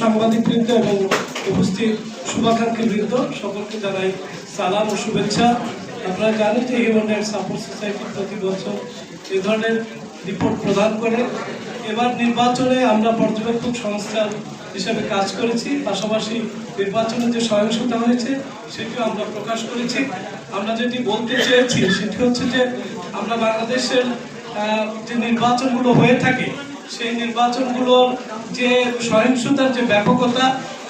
সাংবাদিকবৃন্দ এবং উপস্থিত শুভাকাঙ্ক্ষী বৃন্দ, সকলকে জানাই সালাম ও শুভেচ্ছা। আপনারা জানেন যে হিউম্যান রাইটস সাপোর্ট সোসাইটি প্রতি বছর এই ধরনের রিপোর্ট প্রদান করে। এবার নির্বাচনে আমরা পর্যবেক্ষক সংস্থা হিসেবে কাজ করেছি। পাশাপাশি নির্বাচনে যে সহিংসতা হয়েছে, সেটিও আমরা প্রকাশ করেছি। আমরা যেটি বলতে চেয়েছি, সেটি হচ্ছে যে আমরা বাংলাদেশের যে নির্বাচনগুলো হয়ে থাকে সেই নির্বাচনগুলোর যে সহিংসতার যে ব্যাপকতা,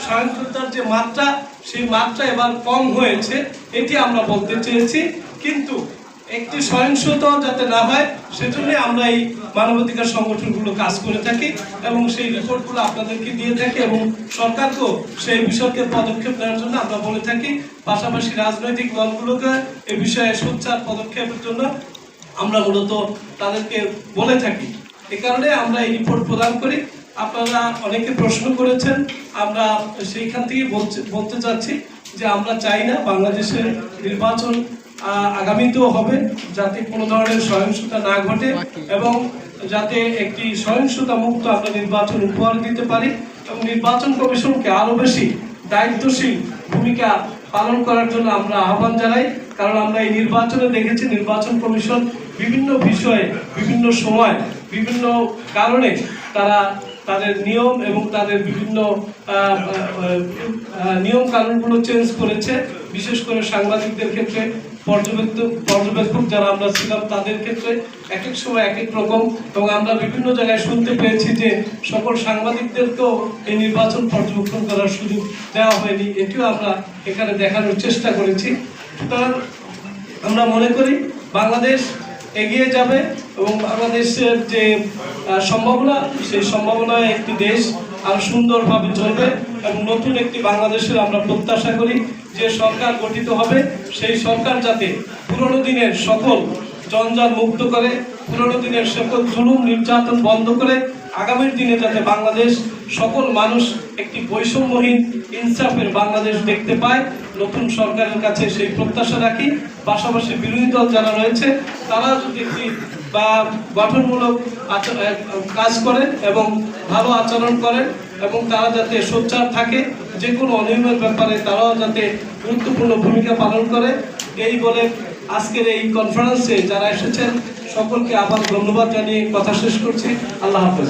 সহিংসতার যে মাত্রা, সেই মাত্রা এবার কম হয়েছে, এটি আমরা বলতে চেয়েছি। কিন্তু একটি সহিংসতা যাতে না হয় সেজন্য আমরা এই মানবাধিকার সংগঠনগুলো কাজ করে থাকি এবং সেই রিপোর্টগুলো আপনাদেরকে দিয়ে থাকি এবং সরকারকেও সেই বিষয়কে পদক্ষেপ নেওয়ার জন্য আমরা বলে থাকি। পাশাপাশি রাজনৈতিক দলগুলোকে এ বিষয়ে সোচ্চার পদক্ষেপের জন্য আমরা মূলত তাদেরকে বলে থাকি। এ কারণে আমরা এই রিপোর্ট প্রদান করি। আপনারা অনেকে প্রশ্ন করেছেন, আমরা সেইখান থেকে বলতে চাচ্ছি যে আমরা চাই না বাংলাদেশের নির্বাচন আগামীতেও হবে, যাতে কোনো ধরনের সহিংসতা না ঘটে এবং যাতে একটি সহিংসতা মুক্ত আমরা নির্বাচন উপহার দিতে পারি এবং নির্বাচন কমিশনকে আরও বেশি দায়িত্বশীল ভূমিকা পালন করার জন্য আমরা আহ্বান জানাই। কারণ আমরা এই নির্বাচনে দেখেছি নির্বাচন কমিশন বিভিন্ন বিষয়ে বিভিন্ন সময় বিভিন্ন কারণে তারা তাদের নিয়ম এবং তাদের বিভিন্ন নিয়ম কানুনগুলো চেঞ্জ করেছে। বিশেষ করে সাংবাদিকদের ক্ষেত্রে, পর্যবেক্ষক পর্যবেক্ষক যারা আমরা ছিলাম তাদের ক্ষেত্রে এক এক সময় এক এক রকম এবং আমরা বিভিন্ন জায়গায় শুনতে পেয়েছি যে সকল সাংবাদিকদেরকেও এই নির্বাচন পর্যবেক্ষণ করার সুযোগ দেওয়া হয়নি। এটিও আমরা এখানে দেখানোর চেষ্টা করেছি। সুতরাং আমরা মনে করি বাংলাদেশ এগিয়ে যাবে এবং বাংলাদেশের যে সম্ভাবনা, সেই সম্ভাবনায় একটি দেশ আরও সুন্দরভাবে চলবে এবং নতুন একটি বাংলাদেশের আমরা প্রত্যাশা করি যে সরকার গঠিত হবে, সেই সরকার যাতে পুরনো দিনের সকল জঞ্জাল মুক্ত করে, পুরনো দিনের সকল জুলুম নির্যাতন বন্ধ করে, আগামীর দিনে যাতে বাংলাদেশ সকল মানুষ একটি বৈষম্যহীন, ইনসাফের বাংলাদেশ দেখতে পায়, নতুন সরকারের কাছে সেই প্রত্যাশা রাখি। পাশাপাশি বিরোধী দল যারা রয়েছে তারা যদি বা গঠনমূলক কাজ করেন এবং ভালো আচরণ করেন এবং তারা যাতে সোচ্চার থাকে যে কোনো অনিয়মের ব্যাপারে তারাও যাতে গুরুত্বপূর্ণ ভূমিকা পালন করে, এই বলে আজকের এই কনফারেন্সে যারা এসেছেন, সকলকে আবার ধন্যবাদ জানিয়ে কথা শেষ করছি। আল্লাহ হাফেজ।